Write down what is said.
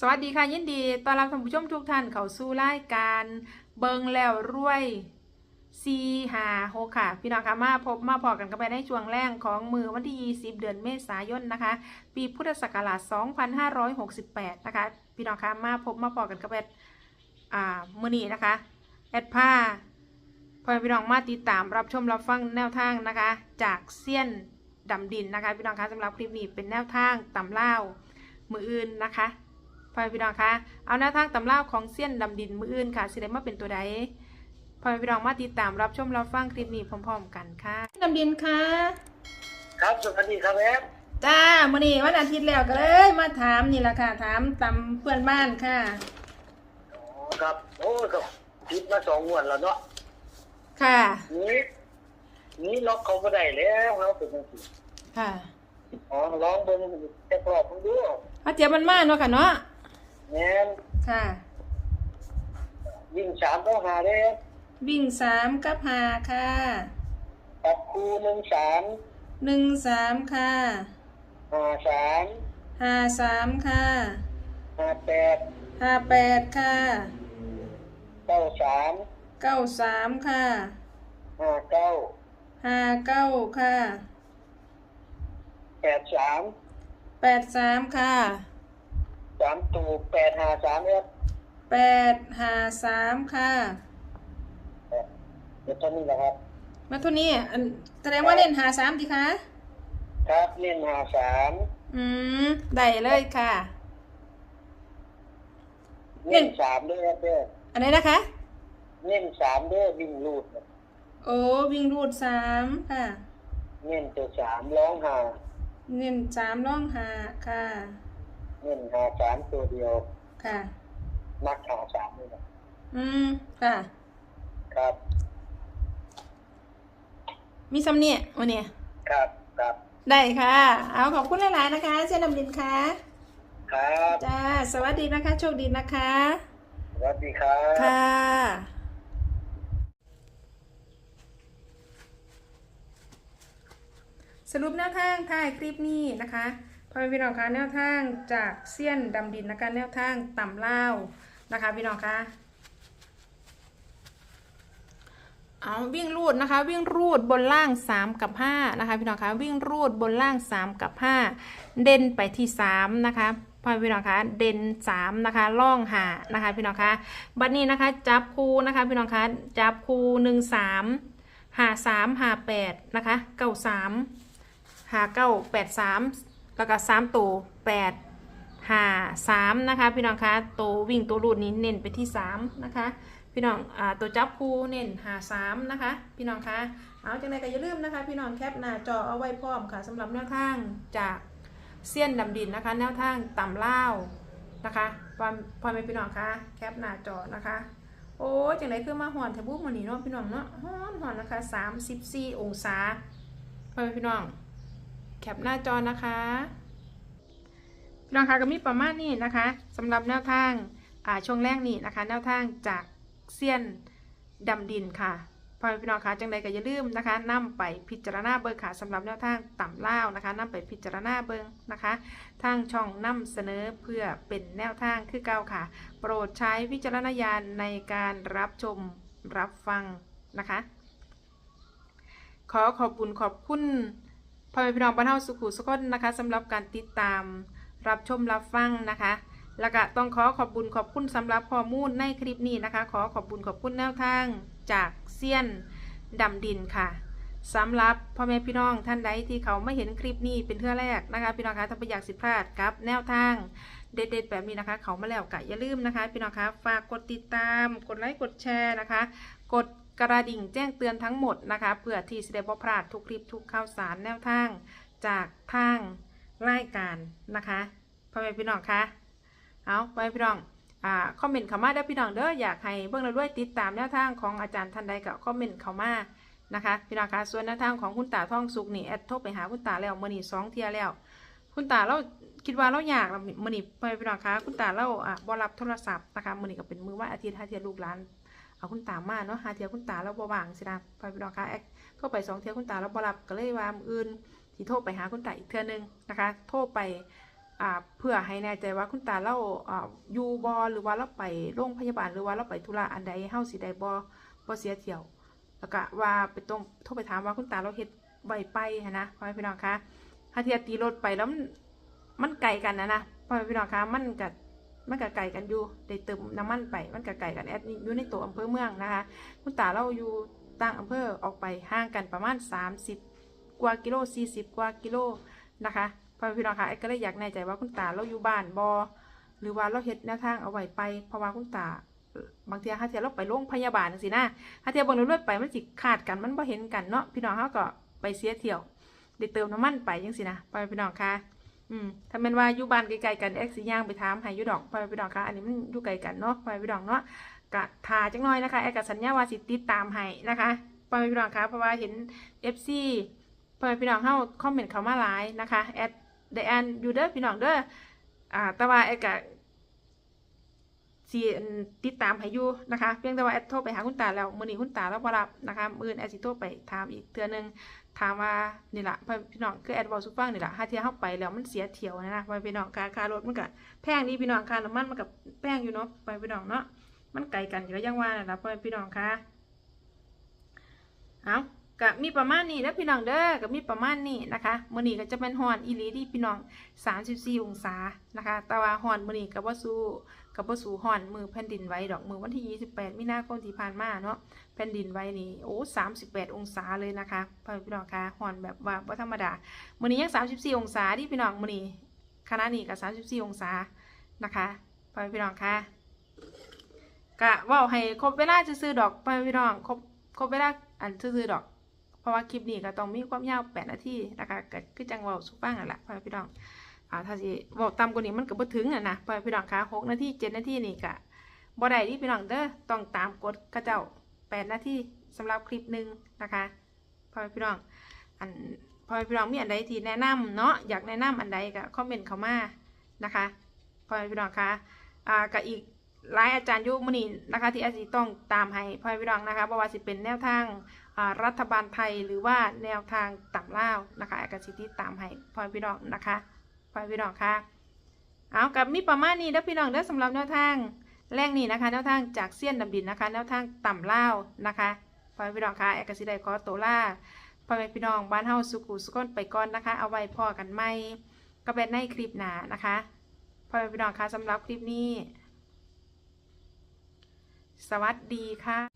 สวัสดีค่ะยินดีต้อนรับท่านผู้ชมทุกท่านเข้าสู่รายการเบิงแล้วรวยซีหาโฮค่ะ พี่น้องคะมาพบมาพอกันกันไปในช่วงแรกของมือวันที่ 20 เดือนเมษายนนะคะ ปีพุทธศักราช 2568 นะคะ พี่น้องคะมาพบมาพอกันกันไปอ่ามือนี้นะคะแอดผ้าพอพี่น้องมาติดตามรับชมรับฟังแนวทางนะคะ จากเซียนดำดินนะคะ พี่น้องคะสำหรับคลิปนี้เป็นแนวทางตำเล่ามืออื่นนะคะ พอพี่น้องคะเอาแนวทางตำเล่าวของเซียนดำดินมืออื่นค่ะสิได้มาเป็นตัวใดพอพี่น้องมาติดตามรับชมรับฟังคลิปนี้พร้อม ๆ กันค่ะดำดินค่ะ ครับสวัสดีครับแอฟจ้ามื่อนี้วันอาทิตย์แล้วก็เลยมาถามนี่แหละค่ะ ถามตำเพื่อนบ้านค่ะอ๋อครับ โอ้ก็ติดมาสองงวดแล้วเนาะค่ะนี้นี้ล็อกเขาก็ได้แล้วเราเป็นจังซี่ค่ะอ๋อลองเบิ่งแต่กรอบเพิ่งดูอาเจียบมันมาเนาะค่ะเนาะ แม่นค่ะยิ่งสามต้องหาเด้วิ่งสามกับหาค่ะตัดคูหนึ่งสามหนึ่งสามค่ะหาสามหาสามค่ะหาแปดหาแปดค่ะเก้าสามเก้าสามค่ะหาเก้าหาเก้าค่ะแปดสามแปดสามค่ะ สามตูแปดหาสามแอฟแปดหาสามค่ะเดี๋ยวเท่านี้แหละครับ มาทุนี้อันแสดงว่าเล่นหาสามดีคะ ครับเล่นหาสามอืม ได้เลยค่ะเล่นสามด้วยครับเด้ออันไหนนะคะเล่นสามด้วยวิ่งลูดนะโอ้วิ่งรูดสามค่ะ เน้นตัวสามร้องหาเงินสามร่องหาค่ะ เน้นหาสามตัวเดียว ค่ะ มักหาสามนี่นะอืม ค่ะ ครับ มีสำเนียงวันนี้ครับครับได้ค่ะ เอาขอบคุณหลายๆนะคะเช่นดำดินค่ะ ครับจ้า สวัสดีนะคะ โชคดีนะคะ สวัสดีครับ ค่ะ สรุปแนวทางท้ายคลิปนี้นะคะ พอพี่น้องคะแนวทางจากเซียนดำดินนะคะแนวทางต่ำเล่านะคะพี่น้องคะเอาวิ่งรูดนะคะวิ่งรูดบนล่าง 3 กับ5นะคะพี่น้องคะวิ่งรูดบนล่าง 3 กับ 5 เด่นไปที่3นะคะพ่อพี่น้องคะเด่น3นะคะล่องหานะคะพี่น้องคะบัดนี้นะคะจับคู่นะคะพี่น้องคะจับคู่1 3หา3หา8นะคะเก้าสามหาเก้าแปดสาม แล้วก็3ตัว8หา3นะคะพี่น้องคะตัววิ่งตัวรูดนี้เน้นไปที่3นะคะพี่น้องอตัวจับคู่เน้นหาสามนะคะพี่น้องคะเอาจังไดก็อย่าลืมนะคะ พี่น้องแคปหน้าจอเอาไว้พร้อมค่ะสำหรับแนวทางจากเซียนดำดินนะคะ แนวทางต่ำเล่านะคะพอพอไม่พี่น้องคะแคปหน้าจอนะคะ โอ้จังไดคือมาหอนแถบุกมันนี่เนาะพี่น้องเนาะหอนหอนนะคะ34องศาพอแม่พี่น้อง แคปหน้าจอนะคะพี่น้องคะก็มีประมาณนี้นะคะสำหรับแนวทางอ่าช่วงแรกนี่นะคะ แนวทางจากเซียนดำดินค่ะพ่อแม่พี่น้องคะจังใดก็อย่าลืมนะคะนำไปพิจารณาเบิ่งค่ะสำหรับแนวทางต่ำเล่านะคะนำไปพิจารณาเบิ่งนะคะ ทางช่องนำเสนอเพื่อเป็นแนวทางคือเก่าค่ะ โปรดใช้วิจารณญาณในการรับชมรับฟังนะคะ ขอขอบคุณขอบคุณ พ่อแม่พี่น้องบ้านเฮาสุขุสุขนนะคะสำหรับการติดตามรับชมรับฟังนะคะ แล้วก็ต้องขอขอบคุณขอบคุณสำหรับข้อมูลในคลิปนี้นะคะ ขอขอบคุณขอบคุณแนวทางจากเซียนดำดินค่ะสำหรับพ่อแม่พี่น้องท่านใดที่เขาไม่เห็นคลิปนี้เป็นเทื่อแรกนะคะพี่น้องคะถ้าไม่อยากสิพลาดกับ แนวทางเด็ดๆแบบนี้นะคะ เขามาแล้วกะอย่าลืมนะคะ พี่น้องคะฝากกดติดตาม กดไลค์กดแชร์นะคะ กด กระดิ่งแจ้งเตือนทั้งหมดนะคะเพื่อที่จะได้บ่พลาดทุกคลิปทุกข่าวสารแนวทางจากทางรายการนะคะพ่อแม่พี่น้องคะเอาไปพี่น้องอ่าคอมเมนต์เข้ามาได้พี่น้องเด้ออยากให้เบิ่งเราด้วยติดตามแนวทางของอาจารย์ท่านใดก็คอมเมนต์เข้ามานะคะพี่น้องคะส่วนแนวทางของคุณตาท่องสุกนี่แอดโทรไปหาคุณตาแล้วมื้อนี้สองเทียแล้ว คุณตาเราคิดว่าเราอยากมื้อนี้ไปพี่น้องคะคุณตาเราอะบ่รับโทรศัพท์นะคะมื้อนี้ก็เป็นมือวันอาทิตย์หาเทียลูกหลาน เอาคุณตามาเนาะหาเทียคุณตาเราบ่วางสินะไปพี่น้องค่ะแอดโทรไปสองเทียคุณตาเราบ่รับก็เลยว่ามืออื่นสิโทรไปหาคุณตาอีกเทือนึงนะคะ โทรไปเพื่อให้แน่ใจว่าคุณตาเราอ่าอยู่บอหรือว่าเราไปโรงพยาบาลหรือว่าเราไปธุระอันใดเฮาสิได้บ่บ่เสียเที่ยว แล้วก็ว่าไปตรงโทรไปถามว่าคุณตาเราเฮ็ดไวไปนะพ่อพี่น้องคะถ้าเทียตีรถไปแล้วมันไกลกันนะนะพ่อพี่น้องคะมันก็ มันก็ไกลกันอยู่ได้เติมน้ำมันไป มันก็ไกลกันแอดอยู่ในตัวอำเภอเมืองนะคะคุณตาเราอยู่ต่างอำเภอออกไปห่างกันประมาณ 30 กว่ากิโล 40 กว่ากิโลนะคะพ่อพี่น้องคะแอดก็เลยอยากแน่ใจว่าคุณตาเราอยู่บ้านบอหรือว่าเราเฮ็ดแนวทางเอาไว้ไปเพราะว่าคุณตาบางทีถ้าเทียเราไปโรงพยาบาลสินะถ้าเทียบบนรถไปมันสิขาดกันมันบ่เห็นกันเนาะพี่น้องเขาก็ไปเสียเที่ยวได้เติมน้ำมันไปจังสินะพ่อพี่น้องค่ะ อืมถ้าเป็นว่าอยู่บ้านไกลๆกันแอกสีย่างไปถามให้อยู่ดอกพ่อแม่พี่น้อกค่ะอันนี้มันอยู่ไกลกันเนาะพ่อแม่พี่น้อกเนาะกะทาจังน้อยนะคะแอกกสัญญาว่าสิติดตามให้นะคะพ่อแม่พี่น้อกค่ะเพราะว่าเห็นเอฟซีพี่น้อกเข้าคอมเมนต์เขามาหลายนะคะแอดไดแอนอยู่เด้อพี่น้องเด้ออ่าแต่ว่าแอดกะ สิติดตามให้อยู่นะคะ เพียงแต่ว่าแอดโทรไปหาคุณตาแล้วมื้อนี้คุณตาเราบ่รับนะคะมือนแอดสิโทรไปถามอีกเทือนึงถามว่านี่ล่ะพี่น้องคือแอดเว้าสู่ฟังนี่ล่ะถ้าเที่ยเฮาไปแล้วมันเสียเที่ยวนะนะพ่อพี่น้องค่าค่ารถมันก็แพงดีพี่น้องค่าน้ำมันมันก็แพงอยู่เนาะพ่อพี่น้องเนาะมันไกลกันอยู่แล้วยังว่านั่นล่ะพี่น้องค่ะเอา ก็มีประมาณนี้แล้วพี่น้องเด้อก็มีประมาณนี้นะคะมื้อนี้ก็จะเป็นฮอนอีหลีที่พี่น้อง 34 องศานะคะ แต่ว่าฮอนมื้อนี้ก็บ่สู้กับบ่สู่ห่อนมือแผ่นดินไหวดอกมือวันที่ 28 มีนาคมที่ผ่านมาเนาะแผ่นดินไหวนี่โอ้38 องศาเลยนะคะพี่น้องคะหอนแบบว่าบ่ธรรมดามื้อนี้ยัง 34 องศาดิพี่น้องมื้อนี้คณะนี้ก็34 องศานะคะพี่น้องคะกะว้าให้ครบเวลาจะซื่อดอกพี่น้องครบครบเวลาอันซื่อดอก ราะว่าคลิปนี้ก็ต้องมีความยาว8นาทีนะคะก็คือจังเว้าสู่ฟังนั่นแหละพ่อพี่น้องอ่าถ้าสิบอกต่ำกว่านี้มันก็บ่ถึงอะนะพ่อพี่น้องคะหกนาทีเจ็ดนาทีนี่ก็บ่ได้ที่พี่น้องเด้อต้องตามกฎกระเจ้าแปดนาทีสำหรับคลิปหนึ่งนะคะพ่อพี่น้องอันพ่อพี่น้องมีอันใดที่แนะนำเนาะอยากแนะนำอันใดก็คอมเมนต์เข้ามานะคะพ่อพี่น้องคะอ่าก็อีกหลายอาจารย์ยุมื้อนี้นะคะที่อาจสิต้องตามให้พ่อพี่น้องนะคะบ่ว่าสิเป็นแนวทางอ่า รัฐบาลไทยหรือว่าแนวทางต่ำล่านะคะอาจสิติดตามให้พ่อแม่พี่น้องนะคะพ่อพี่น้องค่ะเอากับมีประมาณนี้แล้วพี่น้องเด้อสำหรับแนวทางแรกนี้นะคะแนวทางจากเซียนดำดินนะคะแนวทางต่ำเล่านะคะพ่อพี่น้องค่ะแอกสิได้ขอโตวล่าพ่อแม่พี่น้องบ้านเฮาสุขุสุขนไปก่อนนะคะ เอาไว้พอกันไหมก็เป็นในคลิปหน้านะคะพ่อแม่พี่น้องค่ะสำหรับคลิปนี้ สวัสดีค่ะ